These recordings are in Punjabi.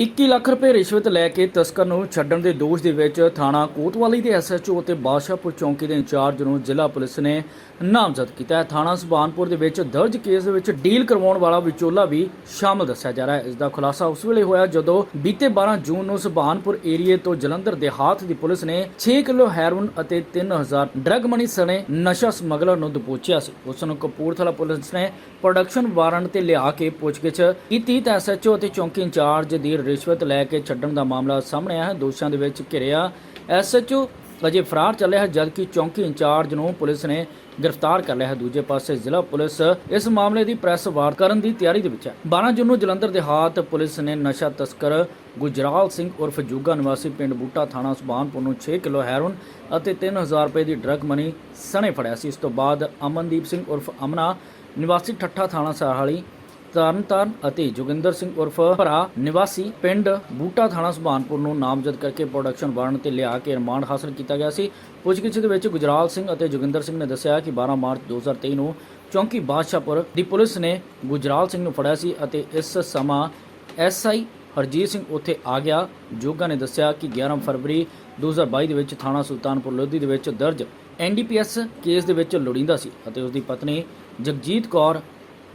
21 ਲੱਖ ਰੁਪਏ ਰਿਸ਼ਵਤ ਲੈ ਕੇ ਤਸਕਰ ਨੂੰ ਛੱਡਣ ਦੇ ਦੋਸ਼ ਦੇ ਵਿੱਚ ਥਾਣਾ ਕੋਤਵਾਲੀ ਦੇ ਐਸਐਚਓ ਅਤੇ ਬਾਦਸ਼ਾਹਪੁਰ ਚੌਂਕੀ ਦੇ ਇੰਚਾਰਜ ਨੂੰ ਜ਼ਿਲ੍ਹਾ ਪੁਲਿਸ ਨੇ ਨਾਮਜ਼ਦ ਕੀਤਾ ਹੈ। ਥਾਣਾ ਸੁਬਾਨਪੁਰ ਦੇ ਵਿੱਚ ਦਰਜ ਕੇਸ ਦੇ ਵਿੱਚ ਡੀਲ ਕਰਵਾਉਣ ਵਾਲਾ ਵਿਚੋਲਾ ਵੀ ਸ਼ਾਮਲ ਦੱਸਿਆ ਜਾ ਰਿਹਾ ਹੈ। ਇਸ ਦਾ ਖੁਲਾਸਾ ਉਸ ਵੇਲੇ ਹੋਇਆ ਜਦੋਂ ਬੀਤੇ 12 ਜੂਨ ਨੂੰ ਸੁਬਾਨਪੁਰ ਏਰੀਏ ਤੋਂ ਜਲੰਧਰ ਦੇਹਾਤ ਦੀ ਪੁਲਿਸ ਨੇ 6 ਕਿਲੋ ਹੈਰੋਇਨ ਅਤੇ 3000 ਡਰੱਗ ਮਨੀ ਸਣੇ ਨਸ਼ਾ ਸਮਗਲਰ ਨੂੰ ਦਬੋਚਿਆ ਸੀ। ਉਸ ਨੂੰ ਕਪੂਰਥਲਾ ਪੁਲਿਸ ਨੇ ਪ੍ਰੋਡਕਸ਼ਨ ਵਾਰੰਟ ਤੇ ਲਿਆ ਕੇ ਪੁੱਛਗਿੱਛ ਕੀਤੀ। ਤਾਂ ਐਸਐਚਓ ਅਤੇ ਚੌਂਕੀ ਇੰਚਾਰਜ ਦੀ ਰਿਸ਼ਵਤ ਲੈ ਕੇ ਛੱਡਣ ਦਾ ਮਾਮਲਾ ਸਾਹਮਣੇ ਆਇਆ ਹੈ। ਦੋਸ਼ਾਂ ਦੇ ਵਿੱਚ ਘਿਰਿਆ ਐਸਐਚਓ। ਅਜੇ ਫਰਾਰ ਚੱਲਿਆ ਹੈ, ਜਦਕਿ ਚੌਂਕੀ ਇੰਚਾਰਜ ਨੂੰ ਪੁਲਿਸ ਨੇ ਗ੍ਰਿਫਤਾਰ ਕਰ ਲਿਆ ਹੈ। ਦੂਜੇ ਪਾਸੇ ਜ਼ਿਲ੍ਹਾ ਪੁਲਿਸ ਇਸ ਮਾਮਲੇ ਦੀ ਪ੍ਰੈਸ ਵਾਰ ਕਰਨ ਦੀ ਤਿਆਰੀ ਦੇ ਵਿੱਚ ਹੈ। 12 ਜੂਨ ਨੂੰ ਜਲੰਧਰ ਦੇਹਾਤ ਪੁਲਿਸ ਨੇ ਨਸ਼ਾ ਤਸਕਰ ਗੁਜਰਾਲ ਸਿੰਘ ਉਰਫ ਜੁਗਾ ਨਿਵਾਸੀ ਪਿੰਡ ਬੂਟਾ ਥਾਣਾ ਸੁਬਾਨਪੁਰ ਨੂੰ 6 ਕਿਲੋ ਹੈਰੋਨ ਅਤੇ 3000 ਰੁਪਏ ਦੀ ਡਰੱਗ ਮਨੀ ਸਣੇ ਫੜਿਆ ਸੀ। ਇਸ ਤੋਂ ਬਾਅਦ ਅਮਨਦੀਪ ਸਿੰਘ ਉਰਫ ਅਮਨਾ ਨਿਵਾਸੀ ਠੱਠਾ ਥਾਣਾ ਸਾਹਾਲੀ ਤਰਨਤਾਰਨ ਅਤੇ ਜੋਗਿੰਦਰ ਸਿੰਘ ਉਰਫ ਭਰਾ ਨਿਵਾਸੀ ਪਿੰਡ ਬੂਟਾ ਥਾਣਾ ਸੁਭਾਨਪੁਰ ਨੂੰ ਨਾਮਜ਼ਦ ਕਰਕੇ ਪ੍ਰੋਡਕਸ਼ਨ ਵਾਰੰਟ ਤੇ ਲਿਆ ਕੇ ਰਿਮਾਂਡ ਹਾਸਲ ਕੀਤਾ ਗਿਆ ਸੀ। ਪੁੱਛਗਿੱਛ ਦੇ ਵਿੱਚ ਗੁਜਰਾਲ ਸਿੰਘ ਅਤੇ ਜੋਗਿੰਦਰ ਸਿੰਘ ਨੇ ਦੱਸਿਆ ਕਿ 12 ਮਾਰਚ 2023 ਨੂੰ ਚੌਂਕੀ ਬਾਦਸ਼ਾਹਪੁਰ ਦੀ ਪੁਲਿਸ ਨੇ ਗੁਜਰਾਲ ਸਿੰਘ ਨੂੰ ਫੜਿਆ ਸੀ ਅਤੇ ਇਸ ਸਮਾਂ ਐਸਆਈ ਹਰਜੀਤ ਸਿੰਘ ਉੱਥੇ ਆ ਗਿਆ। ਜੋਗਾ ਨੇ ਦੱਸਿਆ ਕਿ 11 ਫਰਵਰੀ 2022 ਦੇ ਵਿੱਚ ਥਾਣਾ ਸੁਲਤਾਨਪੁਰ ਲੋਧੀ ਦੇ ਵਿੱਚ ਦਰਜ ਐਨਡੀਪੀਐਸ ਕੇਸ ਦੇ ਵਿੱਚ ਲੋੜੀਂਦਾ ਸੀ ਅਤੇ ਉਸ ਦੀ ਪਤਨੀ ਜਗਜੀਤ ਕੌਰ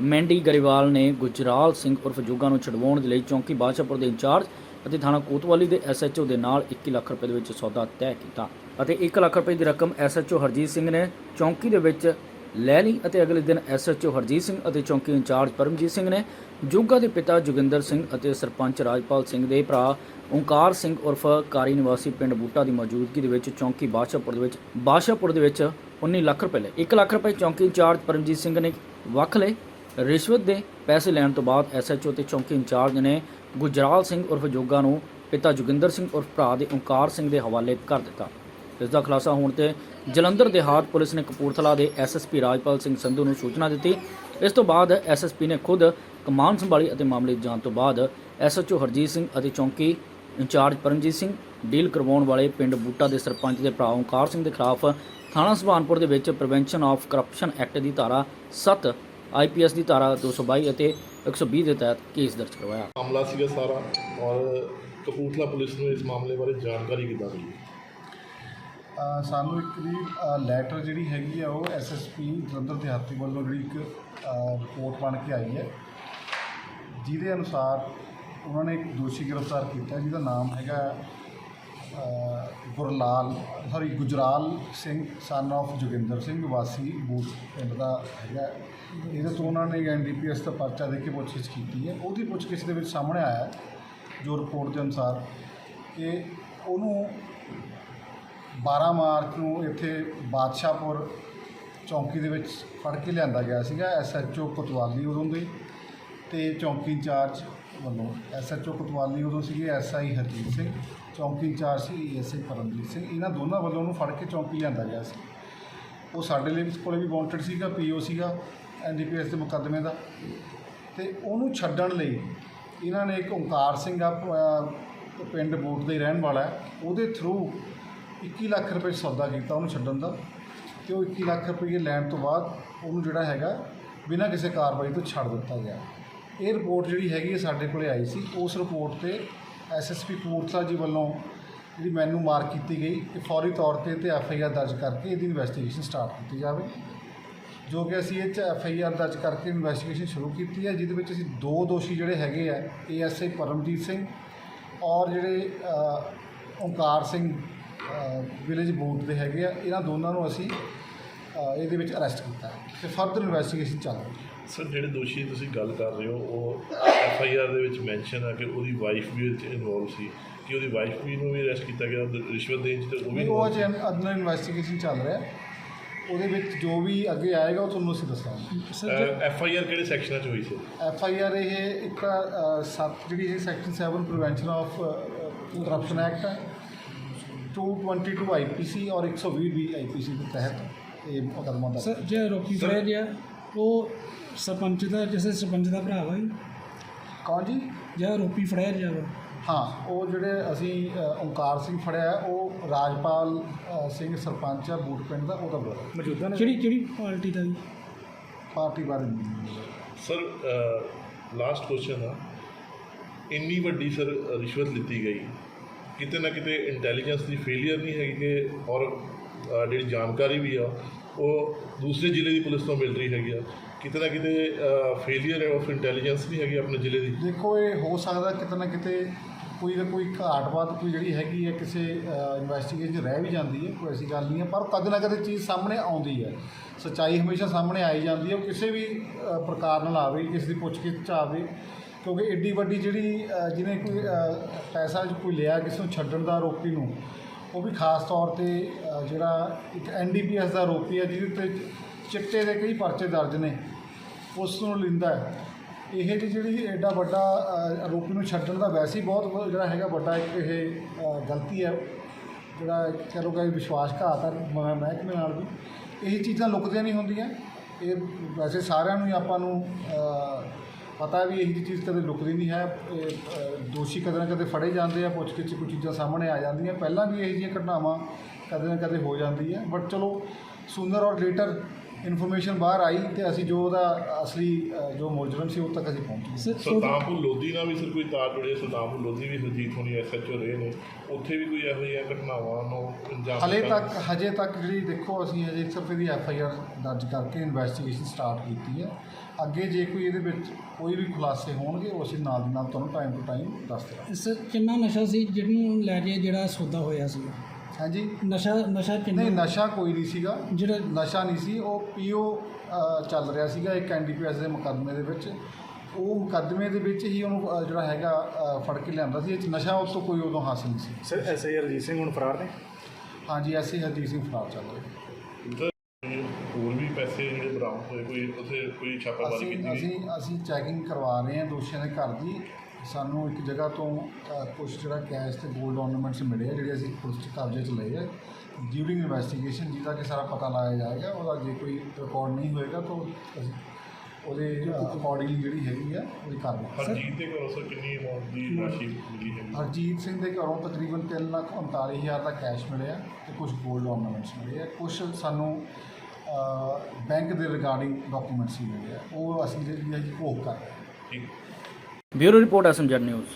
ਮੈਂਡੀ ਗਰੇਵਾਲ ਨੇ ਗੁਜਰਾਲ ਸਿੰਘ ਉਰਫ ਜੋਗਾ ਨੂੰ ਛਡਵਾਉਣ ਦੇ ਲਈ ਚੌਂਕੀ ਬਾਦਸ਼ਾਹਪੁਰ ਦੇ ਇੰਚਾਰਜ ਅਤੇ ਥਾਣਾ ਕੋਤਵਾਲੀ ਦੇ ਐਸਐਚਓ ਦੇ ਨਾਲ 21 ਲੱਖ ਰੁਪਏ ਦੇ ਵਿੱਚ ਸੌਦਾ ਤੈਅ ਕੀਤਾ ਅਤੇ 1 ਲੱਖ ਰੁਪਏ ਦੀ ਰਕਮ ਐਸਐਚਓ ਹਰਜੀਤ ਸਿੰਘ ਨੇ ਚੌਂਕੀ ਦੇ ਵਿੱਚ ਲੈ ਲਈ ਅਤੇ ਅਗਲੇ ਦਿਨ ਐਸਐਚਓ ਹਰਜੀਤ ਸਿੰਘ ਅਤੇ ਚੌਂਕੀ ਇੰਚਾਰਜ ਪਰਮਜੀਤ ਸਿੰਘ ਨੇ ਜੋਗਾ ਦੇ ਪਿਤਾ ਜੋਗਿੰਦਰ ਸਿੰਘ ਅਤੇ ਸਰਪੰਚ ਰਾਜਪਾਲ ਸਿੰਘ ਦੇ ਭਰਾ ਓਂਕਾਰ ਸਿੰਘ ਉਰਫ ਕਾਰੀ ਨਿਵਾਸੀ ਪਿੰਡ ਬੂਟਾ ਦੀ ਮੌਜੂਦਗੀ ਦੇ ਵਿੱਚ ਚੌਂਕੀ ਬਾਦਸ਼ਾਹਪੁਰ ਦੇ ਵਿੱਚ, ਬਾਦਸ਼ਾਹਪੁਰ ਦੇ ਵਿੱਚ 19 ਲੱਖ ਰੁਪਏ ਲਏ। 1 ਲੱਖ ਰੁਪਏ ਚੌਂਕੀ ਇੰਚਾਰਜ ਪਰਮਜੀਤ ਸਿੰਘ ਨੇ ਵੱਖ ਲਏ ਰਿਸ਼ਵਤ ਦੇ ਪੈਸੇ ਲੈਣ ਤੋਂ ਬਾਅਦ ਐਸਐਚਓ ਤੇ ਚੌਂਕੀ ਇੰਚਾਰਜ ਨੇ ਗੁਜਰਾਲ ਸਿੰਘ ਉਰਫ ਜੋਗਾ ਨੂੰ ਪਿਤਾ ਜੋਗਿੰਦਰ ਸਿੰਘ ਉਰਫ ਭਰਾ ਦੇ ਓਂਕਾਰ ਸਿੰਘ ਦੇ ਹਵਾਲੇ ਕਰ ਦਿੱਤਾ। ਇਸ ਦਾ ਖੁਲਾਸਾ ਹੋਣ ਤੇ ਜਲੰਧਰ ਦੇਹਾਤ ਪੁਲਿਸ ਨੇ ਕਪੂਰਥਲਾ ਦੇ ਐਸਐਸਪੀ ਰਾਜਪਾਲ ਸਿੰਘ ਸੰਧੂ ਨੂੰ ਸੂਚਨਾ ਦਿੱਤੀ। ਇਸ ਤੋਂ ਬਾਅਦ ਐਸਐਸਪੀ ਨੇ ਖੁਦ ਕਮਾਨ ਸੰਭਾਲੀ ਅਤੇ ਮਾਮਲੇ ਦੀ ਜਾਂਚ ਤੋਂ ਬਾਅਦ ਐਸਐਚਓ ਹਰਜੀਤ ਸਿੰਘ ਅਤੇ ਚੌਂਕੀ ਇੰਚਾਰਜ ਪਰਮਜੀਤ ਸਿੰਘ ਡੀਲ ਕਰਵਾਉਣ ਵਾਲੇ ਪਿੰਡ ਬੂਟਾ ਦੇ ਸਰਪੰਚ ਦੇ ਭਰਾ ਓਂਕਾਰ ਸਿੰਘ ਦੇ ਖਿਲਾਫ ਥਾਣਾ ਸੁਭਾਨਪੁਰ ਦੇ ਵਿੱਚ ਪ੍ਰੀਵੈਂਸ਼ਨ ਆਫ ਕਰਪਸ਼ਨ ਐਕਟ ਦੀ ਧਾਰਾ 7 ਆਈਪੀਐਸ ਦੀ ਧਾਰਾ 222 ਅਤੇ 120 ਦੇ ਤਹਿਤ ਕੇਸ ਦਰਜ ਕਰਵਾਇਆ। ਮਾਮਲਾ ਸੀਗਾ ਸਾਰਾ ਔਰ ਕਪੂਰਥਲਾ ਪੁਲਿਸ ਨੂੰ ਇਸ ਮਾਮਲੇ ਬਾਰੇ ਜਾਣਕਾਰੀ ਕਿੱਦਾਂ ਮਿਲੀ ਅ, ਸਾਨੂੰ ਇੱਕ ਦੀ ਲੈਟਰ ਜਿਹੜੀ ਹੈਗੀ ਆ ਉਹ ਐਸਐਸਪੀ ਜਲੰਧਰ ਦਿਹਾਤੀ ਵੱਲੋਂ ਜਿਹੜੀ ਇੱਕ ਰਿਪੋਰਟ ਬਣ ਕੇ ਆਈ ਹੈ। ਜਿਹਦੇ ਅਨੁਸਾਰ ਉਹਨਾਂ ਨੇ ਇੱਕ ਦੋਸ਼ੀ ਗ੍ਰਿਫਤਾਰ ਕੀਤਾ ਜਿਹਦਾ ਨਾਮ ਹੈਗਾ ਅ, Gurlal sorry Gujral Singh son of Joginder Singh ਵਾਸੀ ਬੂਟ ਪਿੰਡ ਦਾ ਹੈਗਾ। ਇਹਦੇ ਤੋਂ ਉਹਨਾਂ ਨੇ ਐਨਡੀਪੀਐਸ ਦਾ ਪਰਚਾ ਦੇ ਕੇ ਪੁੱਛਗਿੱਛ ਕੀਤੀ ਹੈ। ਉਹਦੀ ਪੁੱਛਗਿੱਛ ਦੇ ਵਿੱਚ ਸਾਹਮਣੇ ਆਇਆ ਜੋ ਰਿਪੋਰਟ ਦੇ ਅਨੁਸਾਰ ਕਿ ਉਹਨੂੰ 12 ਮਾਰਚ ਨੂੰ ਇੱਥੇ ਬਾਦਸ਼ਾਹਪੁਰ ਚੌਂਕੀ ਦੇ ਵਿੱਚ ਫੜ ਕੇ ਲਿਆਂਦਾ ਗਿਆ ਸੀਗਾ। ਐਸਐਚਓ ਕੋਤਵਾਲੀ ਉਦੋਂ ਦੇ ਤੇ ਚੌਂਕੀ ਇੰਚਾਰਜ ਵੱਲੋਂ ਐਸਐਚਓ ਕੋਤਵਾਲੀ ਉਦੋਂ ਸੀਗੇ ਐਸਆਈ ਹਰਜੀਤ ਸਿੰਘ, ਚੌਂਕੀ ਇੰਚਾਰਜ ਸੀ ਏਐਸਆਈ ਪਰਮਜੀਤ ਸਿੰਘ। ਇਹਨਾਂ ਦੋਨਾਂ ਵੱਲੋਂ ਉਹਨੂੰ ਫੜ ਕੇ ਚੌਂਕੀ ਲਿਆਂਦਾ ਗਿਆ ਸੀ। ਉਹ ਸਾਡੇ ਲਈ ਕੋਲੇ ਵੀ ਵਾਂਟਡ ਸੀਗਾ ਪੀਓ ਸੀਗਾ ਐਨਡੀਪੀਐਸ ਦੇ ਮੁਕੱਦਮੇ ਦਾ। ਤੇ ਉਹਨੂੰ ਛੱਡਣ ਲਈ ਇਹਨਾਂ ਨੇ ਇੱਕ ਓਂਕਾਰ ਸਿੰਘ ਆ ਪਿੰਡ ਬੋਟ ਦੇ ਰਹਿਣ ਵਾਲਾ ਉਹਦੇ ਥਰੂ 21 ਲੱਖ ਰੁਪਏ ਸੌਦਾ ਕੀਤਾ ਉਹਨੂੰ ਛੱਡਣ ਦਾ ਤੇ ਉਹ 21 ਲੱਖ ਰੁਪਏ ਲੈਣ ਤੋਂ ਬਾਅਦ ਉਹਨੂੰ ਜਿਹੜਾ ਹੈਗਾ ਬਿਨਾਂ ਕਿਸੇ ਕਾਰਵਾਈ ਤੋਂ ਛੱਡ ਦਿੱਤਾ ਗਿਆ। ਇਹ ਰਿਪੋਰਟ ਜਿਹੜੀ ਹੈਗੀ ਹੈ ਸਾਡੇ ਕੋਲੇ ਆਈ ਸੀ ਉਸ ਰਿਪੋਰਟ ਤੇ ਐਸਐਸਪੀ ਕਪੂਰਥਲਾ ਜੀ ਵੱਲੋਂ ਜਿਹੜੀ ਮੈਨੂੰ ਮਾਰਕ ਕੀਤੀ ਗਈ ਕਿ ਫੌਰੀ ਤੌਰ ਤੇ ਤੇ ਐਫਆਈਆਰ ਦਰਜ ਕਰਕੇ ਇਹਦੀ ਇਨਵੈਸਟੀਗੇਸ਼ਨ ਸਟਾਰਟ ਕੀਤੀ ਜਾਵੇ। ਜੋ ਕਿ ਅਸੀਂ ਇਹ 'ਚ ਐਫ ਆਈ ਆਰ ਦਰਜ ਕਰਕੇ ਇਨਵੈਸਟੀਗੇਸ਼ਨ ਸ਼ੁਰੂ ਕੀਤੀ ਹੈ ਜਿਹਦੇ ਵਿੱਚ ਅਸੀਂ ਦੋ ਦੋਸ਼ੀ ਜਿਹੜੇ ਹੈਗੇ ਆ ਏਐਸਆਈ ਪਰਮਜੀਤ ਸਿੰਘ ਔਰ ਜਿਹੜੇ ਅ, ਓਂਕਾਰ ਸਿੰਘ ਵਿਲੇਜ ਬੂਟ ਦੇ ਹੈਗੇ ਆ ਇਹਨਾਂ ਦੋਨਾਂ ਨੂੰ ਅਸੀਂ ਇਹਦੇ ਵਿੱਚ ਅਰੈਸਟ ਕੀਤਾ ਹੈ ਤੇ ਫਰਦਰ ਇਨਵੈਸਟੀਗੇਸ਼ਨ ਚੱਲ ਰਹੀ ਹੈ। ਸਰ ਜਿਹੜੇ ਦੋਸ਼ੀ ਤੁਸੀਂ ਗੱਲ ਕਰ ਰਹੇ ਹੋ ਉਹ ਐਫ ਆਈ ਆਰ ਦੇ ਵਿੱਚ ਮੈਂਸ਼ਨ ਹੈ ਕਿ ਉਹਦੀ ਵਾਈਫ ਵੀ ਵਿੱਚ ਇਨਵੋਲਵ ਸੀ। ਕਿ ਉਹਦੀ ਵਾਈਫ ਵੀ ਨੂੰ ਵੀ ਅਰੈਸਟ ਕੀਤਾ ਗਿਆ ਰਿਸ਼ਵਤ ਦੇਣ 'ਚ ਤੇ ਉਹ ਵੀ ਉਹ ਅਜੇ ਅੰਦਰ ਇਨਵੈਸਟੀਗੇਸ਼ਨ ਚੱਲ ਰਿਹਾ। ਹੈ। ਉਹਦੇ ਵਿੱਚ ਜੋ ਵੀ ਅੱਗੇ ਆਏਗਾ ਉਹ ਤੁਹਾਨੂੰ ਅਸੀਂ ਦੱਸਾਂਗੇ। ਐਫ ਆਈ ਆਰ ਕਿਹੜੇ ਸੈਕਸ਼ਨਾਂ 'ਚ ਹੋਈ ਸੀ? ਐਫ ਆਈ ਆਰ ਇਹ ਇੱਕ ਸੱਤ ਜਿਹੜੀ ਹੈ section 7 prevention of corruption act ਹੈ। 222 ਆਈਪੀਸੀ ਔਰ 120 ਬੀ ਆਈਪੀਸੀ ਦੇ ਤਹਿਤ ਇਹ ਮੁਕੱਦਮਾ ਦਰਜ ਸਰ ਜੇ ਆਰੋਪੀ ਫੜਿਆ ਗਿਆ ਉਹ ਸਰਪੰਚ ਦਾ ਜਿਸੇ ਸਰਪੰਚ ਦਾ ਭਰਾ ਵਾ ਜੀ ਕੌਣ ਜੀ ਜਾਂ ਆਰੋਪੀ ਫੜਿਆ ਗਿਆ ਵਾ ਹਾਂ ਉਹ ਜਿਹੜੇ ਅਸੀਂ ਅ, ਓਂਕਾਰ ਸਿੰਘ ਫੜਿਆ ਹੈ, ਉਹ ਰਾਜਪਾਲ ਅ, ਸਿੰਘ ਸਰਪੰਚ ਹੈ ਬੂਟ ਪਿੰਡ ਦਾ ਉਹਦਾ ਬ੍ਰਦਰ ਮੌਜੂਦਾ ਕਿਹੜੀ ਕਿਹੜੀ ਪਾਰਟੀ ਦਾ ਜੀ ਪਾਰਟੀ ਬਾਰੇ ਨਹੀਂ ਸਰ ਲਾਸਟ ਕੁਐਸਚਨ ਆ ਇੰਨੀ ਵੱਡੀ ਸਰ ਰਿਸ਼ਵਤ ਲਿੱਤੀ ਗਈ ਕਿਤੇ ਨਾ ਕਿਤੇ ਇੰਟੈਲੀਜੈਂਸ ਦੀ ਫੇਲਿਅਰ ਨਹੀਂ ਹੈਗੀ ਕਿ ਔਰ ਅ, ਜਿਹੜੀ ਜਾਣਕਾਰੀ ਵੀ ਆ ਉਹ ਦੂਸਰੇ ਜ਼ਿਲ੍ਹੇ ਦੀ ਪੁਲਿਸ ਤੋਂ ਮਿਲ ਰਹੀ ਹੈਗੀ ਆ। ਕਿਤੇ ਨਾ ਕਿਤੇ ਫੇਲਿਅਰ ਆਫ ਇੰਟੈਲੀਜੈਂਸ ਨਹੀਂ ਹੈਗੀ ਆਪਣੇ ਜ਼ਿਲ੍ਹੇ ਦੀ। ਦੇਖੋ, ਇਹ ਹੋ ਸਕਦਾ ਕਿਤੇ ਨਾ ਕਿਤੇ ਕੋਈ ਨਾ ਕੋਈ ਘਾਟਵਾਦ ਕੋਈ ਜਿਹੜੀ ਹੈਗੀ ਹੈ, ਕਿਸੇ ਇਨਵੈਸਟੀਗੇਸ਼ਨ ਰਹਿ ਵੀ ਜਾਂਦੀ ਹੈ, ਕੋਈ ਐਸੀ ਗੱਲ ਨਹੀਂ ਹੈ, ਪਰ ਕਦੇ ਨਾ ਕਦੇ ਚੀਜ਼ ਸਾਹਮਣੇ ਆਉਂਦੀ ਹੈ। ਸੱਚਾਈ ਹਮੇਸ਼ਾ ਸਾਹਮਣੇ ਆਈ ਜਾਂਦੀ ਹੈ, ਉਹ ਕਿਸੇ ਵੀ ਪ੍ਰਕਾਰ ਨਾਲ ਆਵੇ, ਕਿਸੇ ਦੀ ਪੁੱਛਗਿੱਛ 'ਚ ਆਵੇ, ਕਿਉਂਕਿ ਏਡੀ ਵੱਡੀ ਜਿਹੜੀ ਜਿਹਨੇ ਕੋਈ ਪੈਸਾ ਕੋਈ ਲਿਆ, ਕਿਸੇ ਨੂੰ ਛੱਡਣ ਦਾ ਆਰੋਪੀ ਨੂੰ ਉਹ ਵੀ ਖਾਸ ਤੌਰ ਤੇ ਅ, ਜਿਹੜਾ ਇੱਕ ਐਨਡੀਪੀਐਸ ਦਾ ਆਰੋਪੀ ਹੈ ਜਿਹਦੇ ਉੱਤੇ ਚਿੱਟੇ ਦੇ ਕਈ ਪਰਚੇ ਦਰਜ ਨੇ ਉਸ ਨੂੰ ਲਿੰਦਾ ਹੈ। ਇਹ ਜੀ ਜਿਹੜੀ ਐਡਾ ਵੱਡਾ ਅ, ਆਰੋਪੀ ਨੂੰ ਛੱਡਣ ਦਾ ਵੈਸੇ ਹੀ ਬਹੁਤ ਵ- ਜਿਹੜਾ ਹੈਗਾ ਵੱਡਾ ਇੱਕ ਇਹ ਅ, ਗਲਤੀ ਹੈ ਜਿਹੜਾ ਕਹਿ ਲਓ ਕਿ ਵਿਸ਼ਵਾਸਘਾਤ ਹੈ ਮ- ਮਹਿਕਮੇ ਨਾਲ ਵੀ। ਇਹ ਚੀਜ਼ਾਂ ਲੁਕਦੀਆਂ ਨਹੀਂ ਹੁੰਦੀਆਂ। ਇਹ ਵੈਸੇ ਸਾਰਿਆਂ ਨੂੰ ਹੀ ਆਪਾਂ ਨੂੰ ਅ, ਪਤਾ ਵੀ ਇਹੀ ਜਿਹੀ ਚੀਜ਼ ਕਦੇ ਲੁਕਦੀ ਨਹੀਂ ਹੈ ਇਹ, ਅ, ਦੋਸ਼ੀ ਕਦੇ ਨਾ ਕਦੇ ਫੜੇ ਜਾਂਦੇ ਆ ਪੁੱਛਗਿੱਛ ਗਿੱਛ ਚੀਜ਼ਾਂ ਸਾਹਮਣੇ ਆ ਜਾਂਦੀਆਂ। ਪਹਿਲਾਂ ਵੀ ਇਹੋ ਜਿਹੀਆਂ ਘਟਨਾਵਾਂ ਕਦੇ ਨਾ ਕਦੇ ਹੋ ਜਾਂਦੀ ਹੈ। ਬਟ ਚਲੋ ਸੂਨਰ ਔਰ ਲੇਟਰ ਇਨਫੋਰਮੇਸ਼ਨ ਬਾਹਰ ਆਈ ਤੇ ਅਸੀਂ ਜੋ ਉਹਦਾ ਅਸਲੀ ਜੋ ਮੁਲਜ਼ਮ ਸੀ ਉਹ ਤੱਕ ਅਸੀਂ ਪਹੁੰਚ। ਗਏ ਸੁਲਤਾਨਪੁਰ ਲੋਧੀ ਨਾਲ ਵੀ ਸਰ ਕੋਈ ਤਾਰ ਜੁੜੀ ਹੈ ਸੁਲਤਾਨਪੁਰ ਲੋਧੀ ਵੀ ਹਰਜੀਤ ਹੋਣੀ ਐਸਐਚਓ ਰਹੇ ਨੇ ਉੱਥੇ ਵੀ ਕੋਈ ਇਹੋ ਜਿਹੀਆਂ ਘਟਨਾਵਾਂ ਨੂੰ ਅੰਜਾਮ ਹਲੇ ਤੱਕ ਹਜੇ ਤੱਕ ਜਿਹੜੀ ਦੇਖੋ ਅਸੀਂ ਹਜੇ ਸਿਰਫ ਇਹਦੀ ਐਫ ਆਈ ਆਰ ਦਰਜ ਕਰਕੇ ਇਨਵੈਸਟੀਗੇਸ਼ਨ ਸਟਾਰਟ ਕੀਤੀ ਹੈ। ਅੱਗੇ ਜੇ ਕੋਈ ਇਹਦੇ ਵਿੱਚ ਕੋਈ ਵੀ ਖੁਲਾਸੇ ਹੋਣਗੇ ਉਹ ਅਸੀਂ ਨਾਲ ਦੀ ਨਾਲ ਤੁਹਾਨੂੰ ਟਾਈਮ ਟੂ ਟਾਈਮ ਦੱਸ ਦੇਵਾਂਗੇ ਸਰ ਕਿੰਨਾ ਨਸ਼ਾ ਸੀ ਜਿਹਨੂੰ ਲੈ ਕੇ ਜਿਹੜਾ ਸੌਦਾ ਹੋਇਆ ਸੀ ਹਾਂਜੀ। ਨਸ਼ਾ ਨਸ਼ਾ ਕਿੰਨਾ? ਨਹੀਂ ਨਸ਼ਾ ਕੋਈ ਨਹੀਂ ਸੀਗਾ। ਜਿਹੜਾ ਨਸ਼ਾ ਨਹੀਂ ਸੀ ਉਹ ਪੀਓ ਚੱਲ ਰਿਹਾ ਸੀਗਾ ਇੱਕ ਐਨਡੀਪੀਐਸ ਦੇ ਮੁਕੱਦਮੇ ਦੇ ਵਿੱਚ। ਉਹ ਮੁਕੱਦਮੇ ਦੇ ਵਿੱਚ ਹੀ ਉਹਨੂੰ ਅ, ਜਿਹੜਾ ਹੈਗਾ ਅ, ਫੜ ਕੇ ਲਿਆਂਦਾ ਸੀ। ਇਹ 'ਚ ਨਸ਼ਾ ਉਸ ਤੋਂ ਕੋਈ ਉਦੋਂ ਹਾਸਿਲ ਨਹੀਂ ਸੀ। ਸਰ ਐਸ ਆਈ ਰਜੀਤ ਸਿੰਘ ਹੁਣ ਫਰਾਰ ਨੇ? ਹਾਂਜੀ ਐਸੀ ਹਰਜੀਤ ਸਿੰਘ ਫਰਾਰ ਚੱਲ ਰਿਹਾ। ਸਰ, ਹੋਰ ਵੀ ਪੈਸੇ ਜਿਹੜੇ ਬਰਾਮਦ ਹੋਏ ਕੋਈ ਉੱਥੇ ਕੋਈ ਛਾਪਾਮਾਰੀ ਅਸੀਂ ਕੀਤੀ ਗਈ? ਅਸੀਂ ਅਸੀਂ ਚੈਕਿੰਗ ਕਰਵਾ ਰਹੇ ਹਾਂ ਦੋਸ਼ੀਆਂ ਦੇ ਘਰ ਦੀ। ਸਾਨੂੰ ਇੱਕ ਜਗ੍ਹਾ ਤੋਂ ਕੁਝ ਜਿਹੜਾ ਕੈਸ਼ ਤੇ 골ਡ ornaments ਮਿਲੇ ਆ ਜਿਹੜੇ ਅਸੀਂ ਪੁਲਿਸ ਚ ਕਬਜ਼ੇ ਚ ਲਏ ਆ। ਡਿਊਰਿੰਗ ਇਨਵੈਸਟੀਗੇਸ਼ਨ ਜਿਹਦਾ ਕਿ ਸਾਰਾ ਪਤਾ ਲਾਇਆ ਜਾਏਗਾ ਉਹਦਾ ਜੇ ਕੋਈ ਰਿਕਾਰਡ ਨਹੀਂ ਹੋਏਗਾ ਤਾਂ ਅਸੀਂ ਉਹਦੇ ਅਕੋਰਡਿੰਗਲੀ ਜਿਹੜੀ ਹੈਗੀ ਆ ਉਹਦੀ ਕਾਰਵਾਈ ਹਰਜੀਤ ਦੇ ਘਰੋਂ ਸਰ ਕਿੰਨੀ ਅਮਾਉਂਟ ਦੀ ਰਾਸ਼ੀ ਮਿਲੀ ਹੈਗੀ? ਹਰਜੀਤ ਸਿੰਘ ਦੇ ਘਰੋਂ ਤਕਰੀਬਨ ਤਿੰਨ ਲੱਖ ਉਨਤਾਲੀ ਹਜ਼ਾਰ ਦਾ ਕੈਸ਼ ਮਿਲਿਆ ਤੇ ਕੁਝ 골ਡ ornaments ਮਿਲੇ ਆ। ਕੁਝ ਸਾਨੂੰ ਬੈਂਕ ਦੇ ਰਿਗਾਰਡਿੰਗ ਡਾਕੂਮੈਂਟਸ ਵੀ ਮਿਲੇ ਆ। ਉਹ ਅਸੀਂ ਜਿਹੜੀ ਹੈ ਜੀ ਘੋਖ ਕਰ ਹਾਂ ਠੀਕ। Bureau report આસમજાર news